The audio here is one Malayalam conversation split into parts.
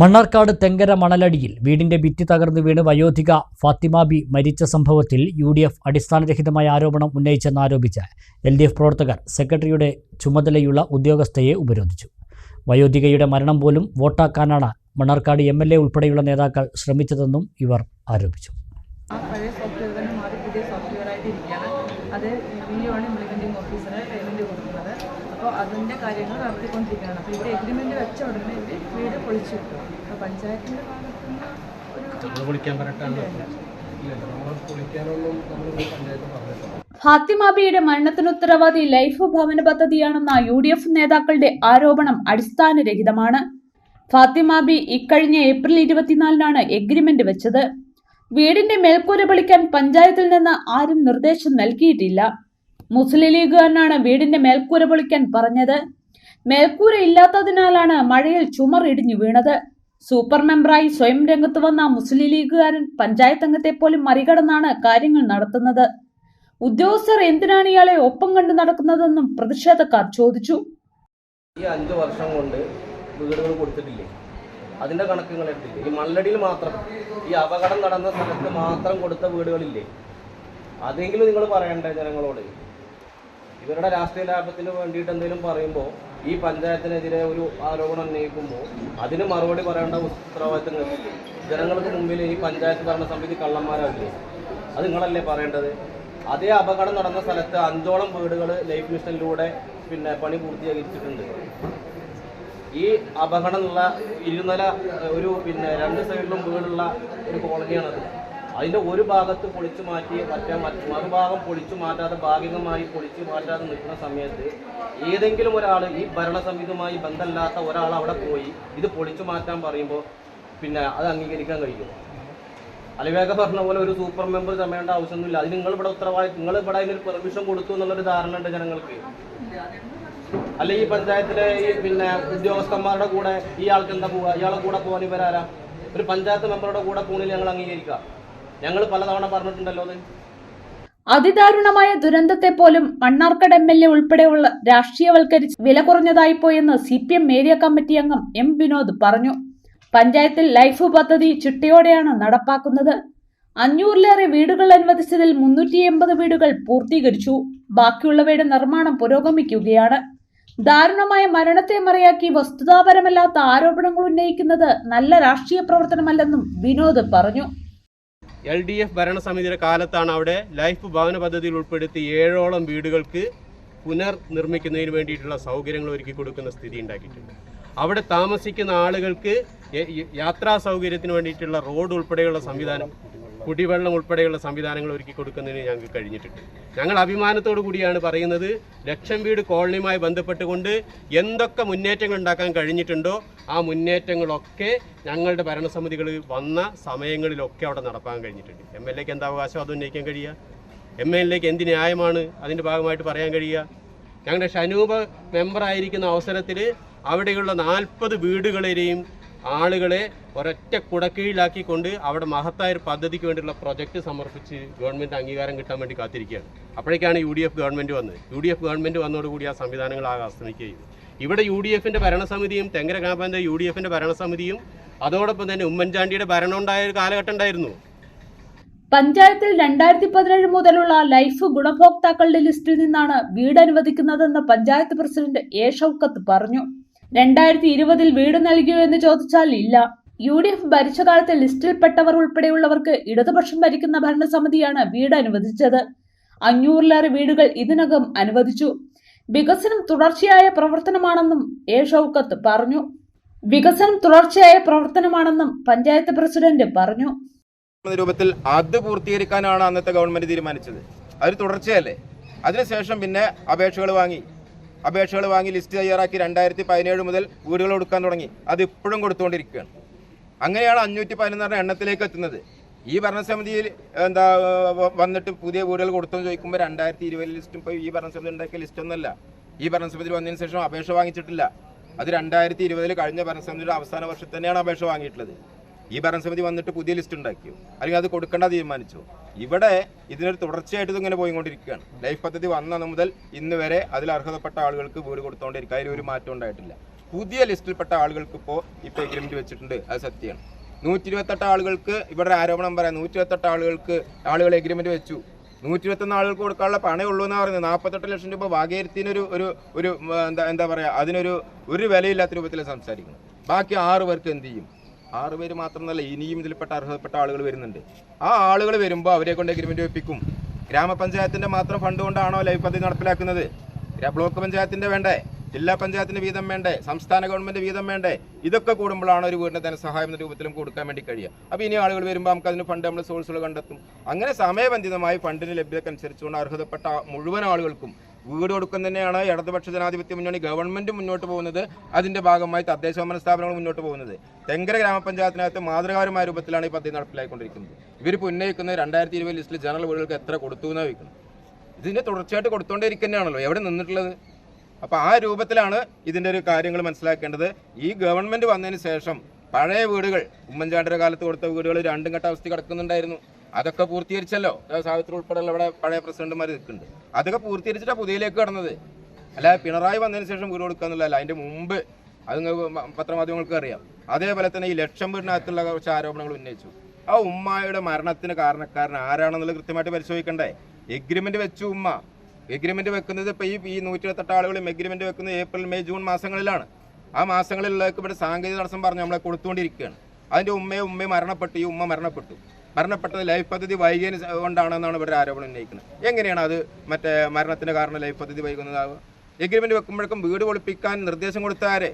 മണ്ണാർക്കാട് തെങ്കര മണലടിയിൽ വീടിന്റെ ഭിത്തി തകർന്നു വീണ് വയോധിക ഫാത്തിമാബി മരിച്ച സംഭവത്തിൽ യു ഡി എഫ് അടിസ്ഥാനരഹിതമായ ആരോപണം ഉന്നയിച്ചെന്നാരോപിച്ച് എൽ ഡി എഫ് പ്രവർത്തകർ സെക്രട്ടറിയുടെ ചുമതലയുള്ള ഉദ്യോഗസ്ഥയെ ഉപരോധിച്ചു. വയോധികയുടെ മരണം പോലും വോട്ടാക്കാനാണ് മണ്ണാർക്കാട് എം എൽ എ ഉൾപ്പെടെയുള്ള നേതാക്കൾ ശ്രമിച്ചതെന്നും ഇവർ ആരോപിച്ചു. ആ അപ്പോൾ അതിന്റെ കാര്യങ്ങൾ നടത്തിക്കൊണ്ടിരിക്കുകയാണ്. അപ്പോൾ ഇവിടെ എഗ്രിമെന്റ് വെച്ച ഉടനെ ഇവർ വീട് പൊളിച്ചു കിട്ടും. അപ്പോൾ പഞ്ചായത്തിന്റെ ഭാഗത്തുനിന്ന് ഒരു പൊളിക്കാൻ പറഞ്ഞിട്ടാണ്. ഇല്ലല്ല നമ്മൾ പൊളിക്കാനൊന്നും നമ്മൾ പഞ്ചായത്ത് പറഞ്ഞിട്ടില്ല ഫാത്തിമാബിയുടെ മരണത്തിന് ഉത്തരവാദി ലൈഫ് ഭവന പദ്ധതിയാണെന്ന യു ഡി എഫ് നേതാക്കളുടെ ആരോപണം അടിസ്ഥാനരഹിതമാണ്. ഫാത്തിമാബി ഇക്കഴിഞ്ഞ ഏപ്രിൽ ഇരുപത്തിനാലിനാണ് എഗ്രിമെന്റ് വെച്ചത്. വീടിന്റെ മേൽക്കൂര പൊളിക്കാൻ പഞ്ചായത്തിൽ നിന്ന് ആരും നിർദ്ദേശം നൽകിയിട്ടില്ല. മുസ്ലിം ലീഗുകാരനാണ് വീടിന്റെ മേൽക്കൂര പൊളിക്കാൻ പറഞ്ഞത്. മേൽക്കൂര ഇല്ലാത്തതിനാലാണ് മഴയിൽ ചുമർ ഇടിഞ്ഞു വീണത്. സൂപ്പർ മെമ്പറായി സ്വയം രംഗത്ത് വന്ന മുസ്ലിം ലീഗുകാരൻ പഞ്ചായത്ത് അംഗത്തെ പോലും മറികടന്നാണ് കാര്യങ്ങൾ നടത്തുന്നത്. ഉദ്യോഗസ്ഥർ എന്തിനാണ് ഇയാളെ ഒപ്പം കണ്ടു നടക്കുന്നതെന്നും പ്രതിഷേധക്കാർ ചോദിച്ചു. ഈ അഞ്ചു വർഷം കൊണ്ട് വീടുകൾ കൊടുത്തിട്ടില്ലേ അതിന്റെ കണക്കുകൾ എടുത്തില്ലേ? ഈ മല്ലടിയിൽ മാത്രം ഈ അപകടം നടന്ന സ്ഥലത്ത് മാത്രം കൊടുത്ത വീടുകളില്ലേ? അതെങ്കിലും നിങ്ങൾ പറയണ്ടേ ജനങ്ങളോട്? ഇവരുടെ രാഷ്ട്രീയ ലാഭത്തിന് വേണ്ടിയിട്ട് എന്തെങ്കിലും പറയുമ്പോൾ ഈ പഞ്ചായത്തിനെതിരെ ഒരു ആരോപണം ഉന്നയിക്കുമ്പോൾ അതിന് മറുപടി പറയേണ്ട ഉത്തരവാദിത്തം ജനങ്ങൾക്ക് മുമ്പിൽ ഈ പഞ്ചായത്ത് ഭരണസമിതി കള്ളന്മാരാവില്ലേ? അത് നിങ്ങളല്ലേ പറയേണ്ടത്? അതേ അപകടം നടന്ന സ്ഥലത്ത് അഞ്ചോളം വീടുകൾ ലൈഫ് മിഷനിലൂടെ പിന്നെ പണി പൂർത്തീകരിച്ചിട്ടുണ്ട്. ഈ അപകടമുള്ള ഇരുനില ഒരു പിന്നെ രണ്ട് സൈഡിലും വീടുള്ള ഒരു കോളനിയാണത്. അതിന്റെ ഒരു ഭാഗത്ത് പൊളിച്ചു മാറ്റി മറ്റേ മറുഭാഗം പൊളിച്ചു മാറ്റാതെ ഭാഗികമായി പൊളിച്ചു മാറ്റാതെ നിൽക്കുന്ന സമയത്ത് ഏതെങ്കിലും ഒരാൾ ഈ ഭരണസമിതിയുമായി ബന്ധമില്ലാത്ത ഒരാൾ അവിടെ പോയി ഇത് പൊളിച്ചു മാറ്റാൻ പറയുമ്പോൾ പിന്നെ അത് അംഗീകരിക്കാൻ കഴിയും അലിവേഗ പറഞ്ഞ പോലെ ഒരു സൂപ്പർ മെമ്പർ ചമയേണ്ട ആവശ്യമൊന്നുമില്ല. അത് നിങ്ങൾ ഇവിടെ ഉത്തരവാദി നിങ്ങൾ ഇവിടെ അതിനൊരു പെർമിഷൻ കൊടുത്തു എന്നുള്ളൊരു ധാരണ ഉണ്ട് ജനങ്ങൾക്ക്? അല്ലെ ഈ പഞ്ചായത്തിലെ ഈ പിന്നെ ഉദ്യോഗസ്ഥന്മാരുടെ കൂടെ ഈ എന്താ പോവുക? ഇയാളെ കൂടെ പോകാൻ ഇവരാരാ? ഒരു പഞ്ചായത്ത് മെമ്പറുടെ കൂടെ പോണില്ല ഞങ്ങൾ അംഗീകരിക്കാം ഞങ്ങൾ പലതവണ പറഞ്ഞിട്ടുണ്ടല്ലോ അത്. അതിദാരുണമായ ദുരന്തത്തെ പോലും മണ്ണാർക്കട് എം എൽ എ ഉൾപ്പെടെയുള്ള രാഷ്ട്രീയവൽക്കരിച്ച് വില കുറഞ്ഞതായി പോയെന്ന് C P M area committee അംഗം എം വിനോദ് പറഞ്ഞു. പഞ്ചായത്തിൽ ലൈഫ് പദ്ധതി ചിട്ടയോടെയാണ് നടപ്പാക്കുന്നത്. അഞ്ഞൂറിലേറെ വീടുകൾ അനുവദിച്ചതിൽ മുന്നൂറ്റി എൺപത് വീടുകൾ പൂർത്തീകരിച്ചു. ബാക്കിയുള്ളവയുടെ നിർമ്മാണം പുരോഗമിക്കുകയാണ്. ദാരുണമായ മരണത്തെ മറയാക്കി വസ്തുതാപരമല്ലാത്ത ആരോപണങ്ങൾ ഉന്നയിക്കുന്നത് നല്ല രാഷ്ട്രീയ പ്രവർത്തനമല്ലെന്നും വിനോദ് പറഞ്ഞു. എൽ ഡി എഫ് ഭരണസമിതിയുടെ കാലത്താണ് അവിടെ ലൈഫ് ഭവന പദ്ധതിയിൽ ഉൾപ്പെടുത്തി ഏഴോളം വീടുകൾക്ക് പുനർനിർമ്മിക്കുന്നതിന് വേണ്ടിയിട്ടുള്ള സൗകര്യങ്ങൾ ഒരുക്കി കൊടുക്കുന്ന സ്ഥിതി ഉണ്ടാക്കിയിട്ടുണ്ട്. അവിടെ താമസിക്കുന്ന ആളുകൾക്ക് യാത്രാ സൗകര്യത്തിന് വേണ്ടിയിട്ടുള്ള റോഡ് ഉൾപ്പെടെയുള്ള സംവിധാനം കുടിവെള്ളം ഉൾപ്പെടെയുള്ള സംവിധാനങ്ങൾ ഒരുക്കി കൊടുക്കുന്നതിന് ഞങ്ങൾക്ക് കഴിഞ്ഞിട്ടുണ്ട്. ഞങ്ങൾ അഭിമാനത്തോടു കൂടിയാണ് പറയുന്നത് ലക്ഷം വീട് കോളനിയുമായി ബന്ധപ്പെട്ടുകൊണ്ട് എന്തൊക്കെ മുന്നേറ്റങ്ങൾ ഉണ്ടാക്കാൻ കഴിഞ്ഞിട്ടുണ്ടോ ആ മുന്നേറ്റങ്ങളൊക്കെ ഞങ്ങളുടെ ഭരണസമിതികൾ വന്ന സമയങ്ങളിലൊക്കെ അവിടെ നടപ്പാൻ കഴിഞ്ഞിട്ടുണ്ട്. എം എൽ എക്ക് എന്താ അവകാശം അത് ഉന്നയിക്കാൻ കഴിയുക? എം എൽ എക്ക് എന്ത് ന്യായമാണ് അതിന്റെ ഭാഗമായിട്ട് പറയാൻ കഴിയുക? ഞങ്ങളുടെ ഷനൂപ മെമ്പറായിരിക്കുന്ന അവസരത്തിൽ അവിടെയുള്ള നാൽപ്പത് വീടുകളെയും ആളുകളെ ഒരൊറ്റ കുടക്കീഴിലാക്കിക്കൊണ്ട് അവിടെ മഹത്തായ ഒരു പദ്ധതിക്ക് വേണ്ടിയുള്ള പ്രൊജക്റ്റ് സമർപ്പിച്ച് ഗവൺമെന്റ് അംഗീകാരം കിട്ടാൻ വേണ്ടി കാത്തിരിക്കുകയാണ്. അപ്പോഴേക്കാണ് യു ഡി എഫ് ഗവൺമെന്റ് വന്നത്. യു ഡി എഫ് ഗവൺമെന്റ് വന്നതോടുകൂടി ആ സംവിധാനങ്ങൾ ആകെ ഇവിടെ യു ഡി എഫിന്റെ ഭരണസമിതിയും തെങ്കര ഗ്രാമപഞ്ചായത്ത് യു ഡി എഫിന്റെ ഭരണസമിതിയും അതോടൊപ്പം തന്നെ ഉമ്മൻചാണ്ടിയുടെ ഭരണം ഉണ്ടായ ഒരു കാലഘട്ടം ഉണ്ടായിരുന്നു. പഞ്ചായത്തിൽ രണ്ടായിരത്തി പതിനേഴ് മുതലുള്ള ലൈഫ് ഗുണഭോക്താക്കളുടെ ലിസ്റ്റിൽ നിന്നാണ് വീട് അനുവദിക്കുന്നതെന്ന് പഞ്ചായത്ത് പ്രസിഡന്റ് എ ഷൌക്കത്ത് പറഞ്ഞു. രണ്ടായിരത്തി ഇരുപതിൽ വീട് നൽകിയോ എന്ന് ചോദിച്ചാൽ ഇല്ല. യു ഡി എഫ് ഭരിച്ച കാലത്ത് ലിസ്റ്റിൽപ്പെട്ടവർ ഉൾപ്പെടെയുള്ളവർക്ക് ഇടതുപക്ഷം ഭരിക്കുന്ന ഭരണസമിതിയാണ് വീട് അനുവദിച്ചത്. അഞ്ഞൂറിലേറെ വീടുകൾ ഇതിനകം അനുവദിച്ചു. വികസനം തുടർച്ചയായ പ്രവർത്തനമാണെന്നും എ ഷൌക്കത്ത് പറഞ്ഞു. വികസനം തുടർച്ചയായ പ്രവർത്തനമാണെന്നും പഞ്ചായത്ത് പ്രസിഡന്റ് പറഞ്ഞു. രൂപത്തിൽ അത് പൂർത്തീകരിക്കാനാണ് അന്നത്തെ ഗവൺമെന്റ് തീരുമാനിച്ചത്. അത് തുടർച്ചയല്ലേ? അതിനുശേഷം പിന്നെ അപേക്ഷകൾ വാങ്ങി. അപേക്ഷകൾ വാങ്ങി ലിസ്റ്റ് തയ്യാറാക്കി രണ്ടായിരത്തി പതിനേഴ് മുതൽ വീടുകൾ കൊടുക്കാൻ തുടങ്ങി. അത് ഇപ്പോഴും കൊടുത്തുകൊണ്ടിരിക്കുകയാണ്. അങ്ങനെയാണ് അഞ്ഞൂറ്റി പതിനൊന്നര എണ്ണത്തിലേക്ക് എത്തുന്നത്. ഈ ഭരണസമിതിയിൽ എന്താ വന്നിട്ട് പുതിയ വീടുകൾ കൊടുത്തെന്ന് ചോദിക്കുമ്പോൾ രണ്ടായിരത്തി ഇരുപത് ലിസ്റ്റും ഇപ്പോൾ ഈ ഭരണസമിതി ഉണ്ടാക്കിയ ലിസ്റ്റ് ഒന്നല്ല ഈ ഭരണസമിതി വന്നതിന് ശേഷം അപേക്ഷ വാങ്ങിച്ചിട്ടില്ല. അത് രണ്ടായിരത്തി ഇരുപതിൽ കഴിഞ്ഞ ഭരണസമിതിയുടെ അവസാന വർഷത്തിൽ തന്നെയാണ് അപേക്ഷ വാങ്ങിയിട്ടുള്ളത്. ഈ ഭരണസമിതി വന്നിട്ട് പുതിയ ലിസ്റ്റ് ഉണ്ടാക്കിയോ അല്ലെങ്കിൽ അത് കൊടുക്കേണ്ട തീരുമാനിച്ചു. ഇവിടെ ഇതിനൊരു തുടർച്ചയായിട്ട് ഇതിങ്ങനെ പോയിക്കൊണ്ടിരിക്കുകയാണ്. ലൈഫ് പദ്ധതി വന്ന അന്ന് മുതൽ ഇന്ന് വരെ അതിൽ അർഹതപ്പെട്ട ആളുകൾക്ക് വീട് കൊടുത്തുകൊണ്ടിരിക്കുക അതിൽ ഒരു മാറ്റം ഉണ്ടായിട്ടില്ല. പുതിയ ലിസ്റ്റിൽപ്പെട്ട ആളുകൾക്ക് ഇപ്പോൾ ഇപ്പോൾ എഗ്രിമെന്റ് വെച്ചിട്ടുണ്ട്. അത് സത്യമാണ്. നൂറ്റി ഇരുപത്തെട്ട് ആളുകൾക്ക് ഇവിടെ ആരോപണം പറയാം. നൂറ്റി ഇരുപത്തെട്ട് ആളുകൾക്ക് ആളുകൾ എഗ്രിമെന്റ് വെച്ചു. നൂറ്റി ഇരുപത്തൊന്ന് ആളുകൾക്ക് കൊടുക്കാനുള്ള പണേ ഉള്ളൂ എന്ന് പറയുന്നത്. നാൽപ്പത്തെട്ട് ലക്ഷം രൂപ വാകേരത്തിനൊരു ഒരു ഒരു എന്താ എന്താ പറയുക അതിനൊരു ഒരു വിലയില്ലാത്ത രൂപത്തിൽ സംസാരിക്കുന്നു. ബാക്കി ആറ് പേർക്ക് എന്ത് ചെയ്യും? ആറ് പേര് മാത്രമല്ല ഇനിയും ഇതിൽപ്പെട്ട അർഹതപ്പെട്ട ആളുകൾ വരുന്നുണ്ട്. ആ ആളുകൾ വരുമ്പോൾ അവരെ കൊണ്ട് എഗ്രിമെന്റ് ഒപ്പിക്കും ഗ്രാമപഞ്ചായത്തിന്റെ മാത്രം ഫണ്ട് കൊണ്ടാണോ ലൈഫ് പദ്ധതി നടപ്പിലാക്കുന്നത്? ബ്ലോക്ക് പഞ്ചായത്തിന്റെ വേണ്ടേ? ജില്ലാ പഞ്ചായത്തിന്റെ വീതം വേണ്ടേ? സംസ്ഥാന ഗവൺമെന്റ് വീതം വേണ്ടേ? ഇതൊക്കെ കൂടുമ്പോഴാണ് ഒരു വീടിന് ധനസഹായം എന്ന രൂപത്തിലും കൊടുക്കാൻ വേണ്ടി കഴിയുക. അപ്പോൾ ഇനി ആളുകൾ വരുമ്പോൾ നമുക്ക് അതിന് ഫണ്ട് നമ്മൾ സോഴ്സുകൾ കണ്ടെത്തും. അങ്ങനെ സമയബന്ധിതമായി ഫണ്ടിന് ലഭ്യതക്കനുസരിച്ചുകൊണ്ട് അർഹതപ്പെട്ട മുഴുവൻ ആളുകൾക്കും വീട് കൊടുക്കുന്ന തന്നെയാണ് ഇടതുപക്ഷ ജനാധിപത്യ മുന്നണി ഗവൺമെന്റ് മുന്നോട്ട് പോകുന്നത്. അതിന്റെ ഭാഗമായി തദ്ദേശ ഭരണ സ്ഥാപനങ്ങൾ മുന്നോട്ട് പോകുന്നത്. തെങ്കര ഗ്രാമപഞ്ചായത്തിനകത്ത് മാതൃകാപരമായ രൂപത്തിലാണ് ഈ പദ്ധതി നടപ്പിലാക്കിക്കൊണ്ടിരിക്കുന്നത് ഇവരിപ്പോൾ ഉന്നയിക്കുന്നത് രണ്ടായിരത്തി ഇരുപത് ലിസ്റ്റിൽ ജനറൽ വീടുകൾക്ക് എത്ര കൊടുത്തു എന്നാണ് വയ്ക്കുന്നത് ഇതിന്റെ തുടർച്ചയായിട്ട് കൊടുത്തോണ്ടിരിക്കുന്നതാണല്ലോ എവിടെ നിന്നിട്ടുള്ളത്? അപ്പോൾ ആ രൂപത്തിലാണ് ഇതിന്റെ ഒരു കാര്യങ്ങൾ മനസ്സിലാക്കേണ്ടത്. ഈ ഗവൺമെന്റ് വന്നതിന് ശേഷം പഴയ വീടുകൾ ഉമ്മൻചാണ്ടിയുടെ കാലത്ത് കൊടുത്ത വീടുകൾ രണ്ടും ഘട്ട അവസ്ഥ കിടക്കുന്നുണ്ടായിരുന്നു. അതൊക്കെ പൂർത്തീകരിച്ചല്ലോ. സാവിത്രി ഉൾപ്പെടെയുള്ള ഇവിടെ പഴയ പ്രസിഡന്റുമാർ നിൽക്കുന്നുണ്ട്. അതൊക്കെ പൂർത്തീകരിച്ചിട്ടാണ് പുതിയയിലേക്ക് കടന്നത്. അല്ല പിണറായി വന്നതിന് ശേഷം വീട് കൊടുക്കുക എന്നുള്ളതല്ല അതിന്റെ മുമ്പ് അത് പത്രമാധ്യമങ്ങൾക്ക് അറിയാം. അതേപോലെ തന്നെ ഈ ലക്ഷം വീടിനകത്തുള്ള കുറച്ച് ആരോപണങ്ങൾ ഉന്നയിച്ചു. ആ ഉമ്മയുടെ മരണത്തിന് കാരണക്കാരൻ ആരാണെന്നുള്ളത് കൃത്യമായിട്ട് പരിശോധിക്കണ്ടേ? എഗ്രിമെന്റ് വെച്ചു ഉമ്മ. എഗ്രിമെന്റ് വെക്കുന്നത് ഇപ്പൊ ഈ ഈ നൂറ്റി ഇരുപത്തെട്ട് ആളുകളും എഗ്രിമെന്റ് വെക്കുന്നത് ഏപ്രിൽ മെയ് ജൂൺ മാസങ്ങളിലാണ്. ആ മാസങ്ങളിലേക്ക് ഇവിടെ സാങ്കേതിക തടസ്സം പറഞ്ഞ് നമ്മളെ കൊടുത്തുകൊണ്ടിരിക്കുകയാണ്. അതിന്റെ ഉമ്മയെ ഉമ്മയെ മരണപ്പെട്ടു ഈ ഉമ്മ മരണപ്പെട്ടു. മരണപ്പെട്ടത് ലൈഫ് പദ്ധതി വൈകിയതിന് കൊണ്ടാണെന്നാണ് ഇവരുടെ ആരോപണം ഉന്നയിക്കുന്നത്. എങ്ങനെയാണ് അത് മറ്റേ മരണത്തിന് കാരണം ലൈഫ് പദ്ധതി വൈകുന്നതാവുക? എഗ്രിമെന്റ് വെക്കുമ്പോഴേക്കും വീട് പൊളിപ്പിക്കാൻ നിർദ്ദേശം കൊടുത്താരെ?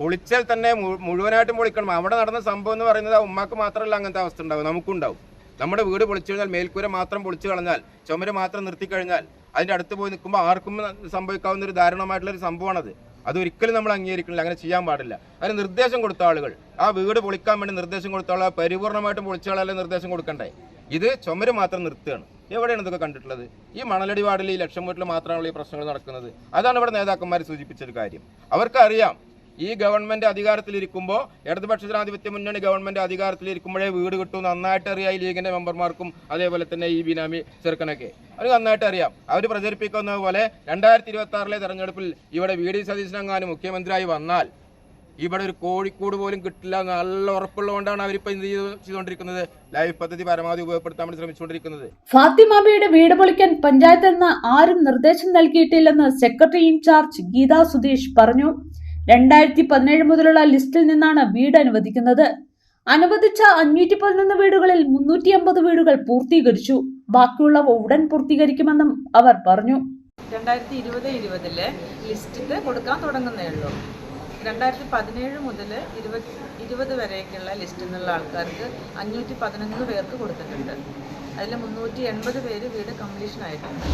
പൊളിച്ചാൽ തന്നെ മുഴുവനായിട്ടും പൊളിക്കണം. അവിടെ നടന്ന സംഭവം എന്ന് പറയുന്നത് ഉമ്മാക്ക് മാത്രമല്ല അങ്ങനത്തെ അവസ്ഥ ഉണ്ടാവും നമുക്കുണ്ടാവും. നമ്മുടെ വീട് പൊളിച്ചു കഴിഞ്ഞാൽ മേൽക്കൂര മാത്രം പൊളിച്ചു കളഞ്ഞാൽ ചുമര് മാത്രം നിർത്തി കഴിഞ്ഞാൽ അതിന്റെ അടുത്ത് പോയി നിൽക്കുമ്പോൾ ആർക്കും സംഭവിക്കാവുന്ന ഒരു ദാരുണമായിട്ടുള്ള ഒരു സംഭവമാണത്. അത് ഒരിക്കലും നമ്മൾ അംഗീകരിക്കുന്നില്ല അങ്ങനെ ചെയ്യാൻ പാടില്ല. അതിന് നിർദ്ദേശം കൊടുത്ത ആളുകൾ. ആ വീട് പൊളിക്കാൻ വേണ്ടി നിർദ്ദേശം കൊടുത്ത ആളുകൾ പരിപൂർണമായിട്ടും പൊളിച്ച ആളല്ലേ നിർദ്ദേശം കൊടുക്കണ്ടേ? ഇത് ചുമര് മാത്രം നിർത്തുകയാണ്. എവിടെയാണ് ഇതൊക്കെ കണ്ടിട്ടുള്ളത്? ഈ മണലടി വാർഡിൽ ഈ ലക്ഷം വീട്ടിൽ മാത്രമാണല്ലോ ഈ പ്രശ്നങ്ങൾ നടക്കുന്നത്. അതാണ് ഇവിടെ നേതാക്കന്മാർ സൂചിപ്പിച്ചൊരു കാര്യം. അവർക്കറിയാം ഈ ഗവൺമെന്റ് അധികാരത്തിലിരിക്കുമ്പോൾ ഇടതുപക്ഷ ജനാധിപത്യ മുന്നണി ഗവൺമെന്റ് അധികാരത്തിലിരിക്കുമ്പോഴേ വീട് കിട്ടും. നന്നായിട്ട് അറിയാം ഈ ലീഗിന്റെ മെമ്പർമാർക്കും. അതേപോലെ തന്നെ ഈ ബിനാമി ചെറുക്കനൊക്കെ. അത് നന്നായിട്ട് അറിയാം. അവർ പ്രചരിപ്പിക്കുന്ന പോലെ രണ്ടായിരത്തി ഇരുപത്തി ആറിലെ തെരഞ്ഞെടുപ്പിൽ ഇവിടെ വി ഡി സതീശനങ്ങാനും മുഖ്യമന്ത്രിയായി വന്നാൽ ഇവിടെ ഒരു കോഴിക്കോട് പോലും കിട്ടില്ല നല്ല ഉറപ്പുള്ളതുകൊണ്ടാണ് അവരിപ്പോൾ എന്ത് ചെയ്ത് ചെയ്തുകൊണ്ടിരിക്കുന്നത്? ലൈഫ് പദ്ധതി പരമാവധി ഉപയോഗപ്പെടുത്താൻ വേണ്ടി ശ്രമിച്ചുകൊണ്ടിരിക്കുന്നത്. ഫാത്തിമാബിയുടെ വീട് പൊളിക്കാൻ പഞ്ചായത്തിൽ നിന്ന് ആരും നിർദ്ദേശം നൽകിയിട്ടില്ലെന്ന് secretary in charge Geetha Sudheesh പറഞ്ഞു. രണ്ടായിരത്തി പതിനേഴ് മുതലുള്ള ലിസ്റ്റിൽ നിന്നാണ് വീട് അനുവദിക്കുന്നത്. അനുവദിച്ച അഞ്ഞൂറ്റി പതിനൊന്ന് വീടുകളിൽ മുന്നൂറ്റി അമ്പത് വീടുകൾ പൂർത്തീകരിച്ചു. ബാക്കിയുള്ളവ ഉടൻ പൂർത്തീകരിക്കുമെന്നും അവർ പറഞ്ഞു. രണ്ടായിരത്തി ഇരുപത് ഇരുപതിലെ ലിസ്റ്റിൽ കൊടുക്കാൻ തുടങ്ങുന്നേ ഉള്ളൂ. രണ്ടായിരത്തി പതിനേഴ് മുതൽ ഇരുപത് ഇരുപത് വരെയൊക്കെയുള്ള ലിസ്റ്റിൽ നിന്നുള്ള ആൾക്കാർക്ക് അഞ്ഞൂറ്റി പതിനൊന്ന് പേർക്ക് കൊടുത്തിട്ടുണ്ട്. അതിൽ മുന്നൂറ്റി എൺപത് പേര് വീട് കംപ്ലീഷൻ ആയിട്ടുണ്ട്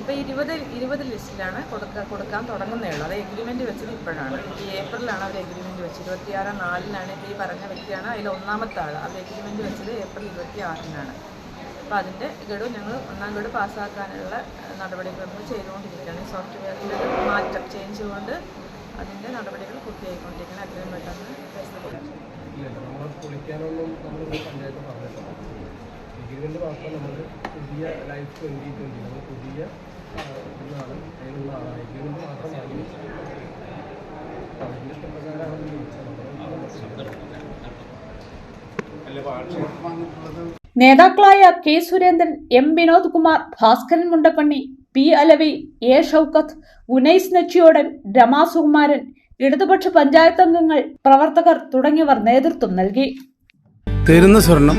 ഇപ്പോൾ ഇരുപത് ഇരുപത് ലിസ്റ്റിലാണ് കൊടുക്കാൻ കൊടുക്കാൻ തുടങ്ങുന്നേ ഉള്ളൂ അത് എഗ്രിമെന്റ് വെച്ചത് ഇപ്പോഴാണ്. ഈ ഏപ്രിലാണ് അവർ എഗ്രിമെന്റ് വെച്ചത്. ഇരുപത്തിയാറ് നാലിനാണ് ഇപ്പോൾ ഈ പറഞ്ഞ വ്യക്തിയാണ് അതിൽ ഒന്നാമത്തെ ആൾ അവർ എഗ്രിമെന്റ് വെച്ചത് ഏപ്രിൽ ഇരുപത്തി ആറിനാണ് അപ്പോൾ അതിന്റെ ഗഡു ഞങ്ങൾ ഒന്നാം ഗഡു പാസ്സാക്കാനുള്ള നടപടിക്രമങ്ങൾ ചെയ്തുകൊണ്ടിരിക്കുകയാണ്. സോഫ്റ്റ്വെയറിൽ മാറ്റം ചേഞ്ച് കൊണ്ട് അതിന്റെ നടപടികൾ പൂർത്തിയായിക്കൊണ്ടിരിക്കുകയാണ്. അത്രയും പെട്ടെന്ന് ഫെസിലിറ്റി ഇല്ല. എഗ്രിമെന്റ് മാത്രം നമ്മൾ പുതിയ ലൈഫ് ട്വന്റി ട്വന്റി നമ്മൾ പുതിയ ആ, ഇതാണ് അതിനുള്ള എഗ്രിമെന്റ് മാത്രം വാങ്ങി അതിന്റെ ഇഷ്ടപ്രകാരമാണ് ചോദിച്ചത് നമ്മൾ നേതാക്കളായ K Surendran M Vinod Kumar Bhaskaran Mundappanni P Alavi A Shoukath Unais Nechiyodan Rama Sukumaran ഇടതുപക്ഷ പഞ്ചായത്ത് അംഗങ്ങൾ പ്രവർത്തകർ തുടങ്ങിയവർ നേതൃത്വം നൽകി. തരുന്ന സ്വർണം